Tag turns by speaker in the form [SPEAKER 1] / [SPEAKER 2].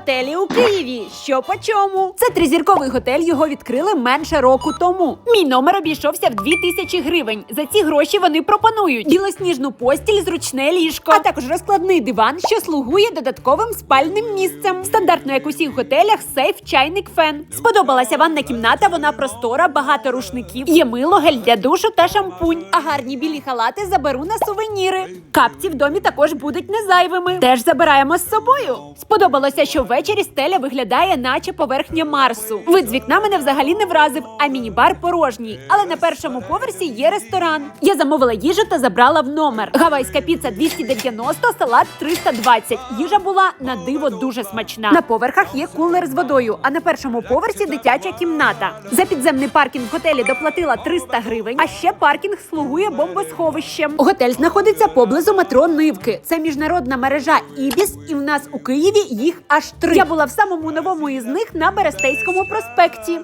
[SPEAKER 1] Готелі у Києві. Що по чому? Це тризірковий готель. Його відкрили менше року тому. Мій номер обійшовся в 2000 гривень. За ці гроші вони пропонують білосніжну постіль, зручне ліжко, а також розкладний диван, що слугує додатковим спальним місцем. Стандартно, як у всіх готелях, сейф, чайник, фен. Сподобалася ванна кімната. Вона простора, багато рушників. Є мило, гель для душу та шампунь. А гарні білі халати заберу на сувеніри. Капці в домі також будуть не зайвими. Теж забираємо з собою. Сподобалося, що ввечері стеля виглядає, наче поверхня Марсу. Вид з вікна мене взагалі не вразив, а міні-бар порожній. Але на першому поверсі є ресторан. Я замовила їжу та забрала в номер. Гавайська піца 290, салат 320. Їжа була на диво дуже смачна. На поверхах є кулер з водою, а на першому поверсі дитяча кімната. За підземний паркінг в готелі доплатила 300 гривень, а ще паркінг слугує бомбосховищем. Готель знаходиться поблизу метро Нивки. Це міжнародна мережа Ібіс, і в нас у Києві їх аж три. Я була в самому новому із них на Берестейському проспекті.